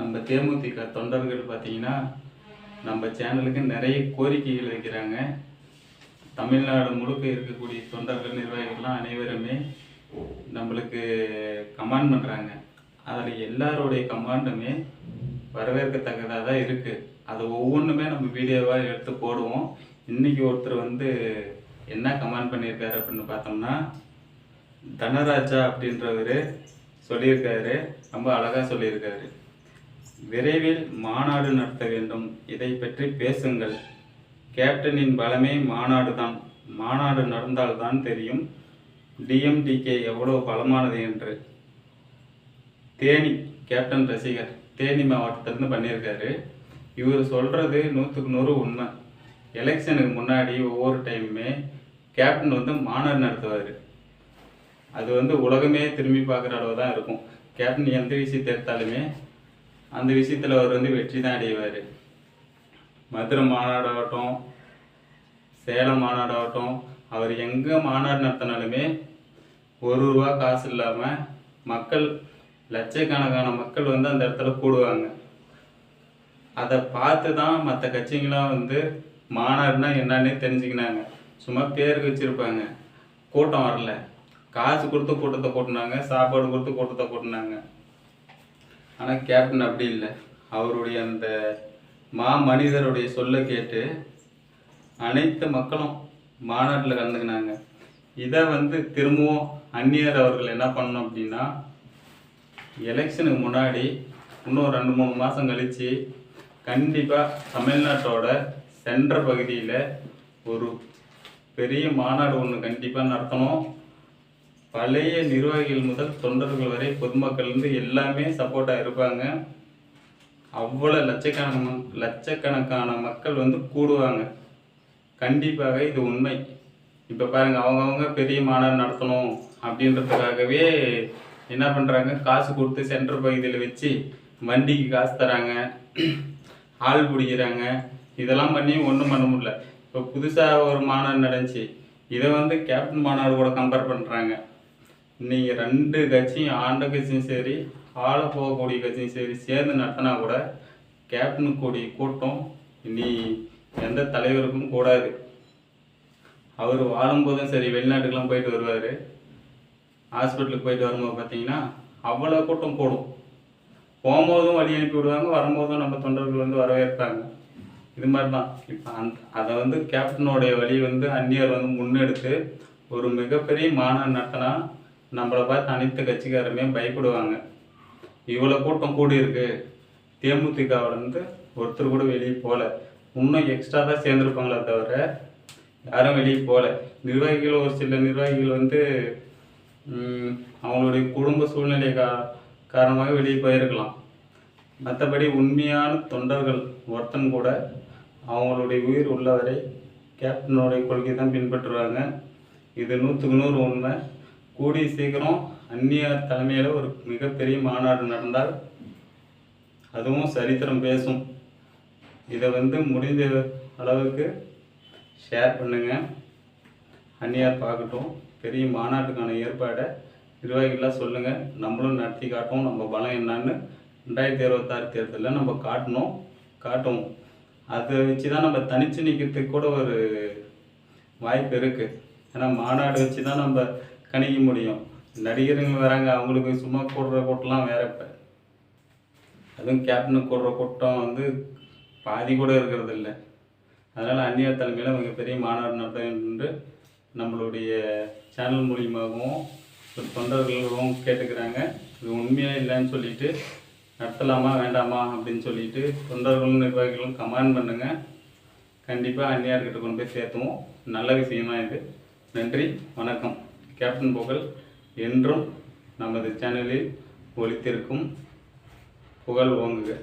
நம்ம தேமுதிக தொண்டர்கள் பார்த்தீங்கன்னா நம்ம சேனலுக்கு நிறைய கோரிக்கைகள் வைக்கிறாங்க. தமிழ்நாடு முழுக்க இருக்கக்கூடிய தொண்டர்கள் நிர்வாகிகள்லாம் அனைவருமே நம்மளுக்கு கமாண்ட் பண்ணுறாங்க அதில் எல்லாருடைய கமாண்டுமே வரவேற்கத்தக்கதாக தான் இருக்குது அது ஒவ்வொன்றுமே நம்ம வீடியோவாக எடுத்து போடுவோம். இன்றைக்கி ஒருத்தர் வந்து என்ன கமெண்ட் பண்ணியிருக்காரு அப்படின்னு பார்த்தோம்னா தனராஜா அப்படின்றவர் சொல்லியிருக்காரு. ரொம்ப அழகாக சொல்லியிருக்காரு. விரைவில் மாநாடு நடத்த வேண்டும். இதை பற்றி பேசுங்கள். கேப்டனின் பலமே மாநாடு தான் மாநாடு நடந்தால்தான் தெரியும். டிஎம்டிகே எவ்வளோ பலமானது என்று. தேனி கேப்டன் ரசிகர் தேனி மாவட்டத்திலேருந்து பண்ணியிருக்காரு. இவர் சொல்கிறது நூற்றுக்கு நூறு உண்மை. எலெக்ஷனுக்கு முன்னாடி ஒவ்வொரு டைமுமே கேப்டன் வந்து மாநாடு நடத்துவார். அது வந்து உலகமே திரும்பி பார்க்குற அளவு தான் இருக்கும். கேப்டன் எந்த விஷயத்தை எடுத்தாலுமே அந்த விஷயத்தில் அவர் வந்து வெற்றி தான் அடைவார். மதுரை மாநாடாகட்டும் சேலம் மாநாடாகட்டும் அவர் எங்கே மாநாடு நடத்தினாலுமே ஒரு ரூபா காசு இல்லாமல் மக்கள் லட்சக்கணக்கான மக்கள் வந்து அந்த இடத்துல கூடுவாங்க. அதை பார்த்து தான் மற்ற கட்சிங்களாம் வந்து மாநாடுனா என்னன்னே தெரிஞ்சுக்கினாங்க. சும்மா பேருக்கு வச்சுருப்பாங்க. கூட்டம் வரல. காசு கொடுத்து கூட்டத்தை கூட்டினாங்க சாப்பாடு கொடுத்து கூட்டத்தை கூட்டினாங்க. ஆனால் கேப்டன் அப்படி இல்லை. அவருடைய அந்த மா மனிதருடைய சொல்லை கேட்டு அனைத்து மக்களும் மாநாட்டில் கலந்துக்கினாங்க. இதை வந்து திரும்பவும் அந்நியர் அவர்கள் என்ன பண்ணோம் அப்படின்னா எலெக்ஷனுக்கு முன்னாடி இன்னும் ரெண்டு மூணு மாதம் கழித்து கண்டிப்பாக தமிழ்நாட்டோட சென்ற பகுதியில் ஒரு பெரிய மாநாடு ஒன்று கண்டிப்பாக நடத்தணும். பழைய நிர்வாகிகள் முதல் தொண்டர்கள் வரை பொதுமக்கள்லேருந்து எல்லாமே சப்போர்ட்டாக இருப்பாங்க. அவ்வளோ லட்சக்கணக்கான லட்சக்கணக்கான மக்கள் வந்து கூடுவாங்க. கண்டிப்பாக இது உண்மை. இப்போ பாருங்கள் அவங்கவுங்க பெரிய மாநாடு நடத்தணும் அப்படின்றதுக்காகவே என்ன பண்ணுறாங்க காசு கொடுத்து சென்டர் பகுதியில் வச்சு வண்டிக்கு காசு தராங்க. ஆள் பிடிக்கிறாங்க. இதெல்லாம் பண்ணி ஒன்றும் பண்ண முடியல. இப்போ புதுசாக ஒரு மாநாடு நடந்துச்சு. இதை வந்து கேப்டன் மாநாடு கூட கம்பேர் பண்ணுறாங்க நீங்கள் ரெண்டு கட்சியும் ஆண்ட கட்சியும் சரி ஆள போகக்கூடிய கட்சியும் சரி சேர்ந்து நடத்தினா கூட கேப்டன் கூடிய கூட்டம் இனி எந்த தலைவருக்கும் கூடாது. அவர் வாழும்போதும் சரி வெளிநாட்டுக்கெல்லாம் போயிட்டு வருவார். ஹாஸ்பிட்டலுக்கு போயிட்டு வரும்போது பார்த்தீங்கன்னா அவ்வளோ கூட்டம் கூடும். போகும்போதும் வழி அனுப்பி விடுவாங்க வரும்போதும் நம்ம தொண்டர்கள் வந்து வரவேற்பாங்க. இது மாதிரி தான் இப்போ அந் அதை வந்து கேப்டனோடைய வழி வந்து அந்நியர் வந்து முன்னெடுத்து ஒரு மிகப்பெரிய மாநாடு நடத்தினா நம்மளை பார்த்து அனைத்து கட்சிக்காரருமே பயப்படுவாங்க. இவ்வளோ கூட்டம் கூடி இருக்கு. தேமுதிகவில் இருந்து ஒருத்தர் கூட வெளியே போகல இன்னும் எக்ஸ்ட்ரா தான் சேர்ந்துருப்பாங்களே தவிர யாரும் வெளியே போகல நிர்வாகிகள் ஒரு சில நிர்வாகிகள் வந்து அவங்களுடைய குடும்ப சூழ்நிலை கா காரணமாக வெளியே போயிருக்கலாம். மற்றபடி உண்மையான தொண்டர்கள் ஒருத்தன் கூட அவங்களுடைய உயிர் உள்ளவரை கேப்டனுடைய கொள்கை தான் பின்பற்றுவாங்க. இது நூற்றுக்கு நூறு உண்மை. கூடிய சீக்கிரம் அந்நியார் தலைமையில் ஒரு மிகப்பெரிய மாநாடு நடந்தால் அதுவும் சரித்திரம் பேசும். இதை வந்து முடிந்த அளவுக்கு ஷேர் பண்ணுங்கள் அந்நியார் பார்க்கட்டும். பெரிய மாநாட்டுக்கான ஏற்பாடை நிர்வாகிகளாக சொல்லுங்கள் நம்மளும் நடத்தி காட்டுவோம். நம்ம பலம் என்னன்னு ரெண்டாயிரத்தி இருபத்தாறு தேர்தலில் நம்ம காட்டணும். காட்டுவோம். அதை வச்சு தான் நம்ம தனிச்சு நிற்கிறதுக்கு கூட ஒரு வாய்ப்பு இருக்குது ஏன்னா மாநாடு வச்சு தான் நம்ம கணிக்க முடியும். நடிகருங்க வராங்க அவங்களுக்கு சும்மா கூடுற கூட்டம்லாம் வேற இப்போ. அதுவும் கேப்டனுக்கு கூடுற கூட்டம் வந்து பாதி கூட இருக்கிறது இல்லை. அதனால் அந்நியர் தலைமையில் மிகப்பெரிய மாநாடு நடத்த வேண்டும் என்று நம்மளுடைய சேனல் மூலியமாகவும் தொண்டர்களும் கேட்டுக்கிறாங்க. இது உண்மையாக இல்லைன்னு சொல்லிட்டு நடத்தலாமா வேண்டாமா அப்படின்னு சொல்லிட்டு தொண்டர்களும் நிர்வாகிகளும் கமெண்ட் பண்ணுங்கள் கண்டிப்பாக அந்நியார்கிட்ட கொண்டு போய் சேர்த்துவோம். நல்ல விஷயமா இது. நன்றி வணக்கம். கேப்டன் புகழ் என்றும் நமது சேனலில் ஒலித்திருக்கும் புகழ் ஓங்குக.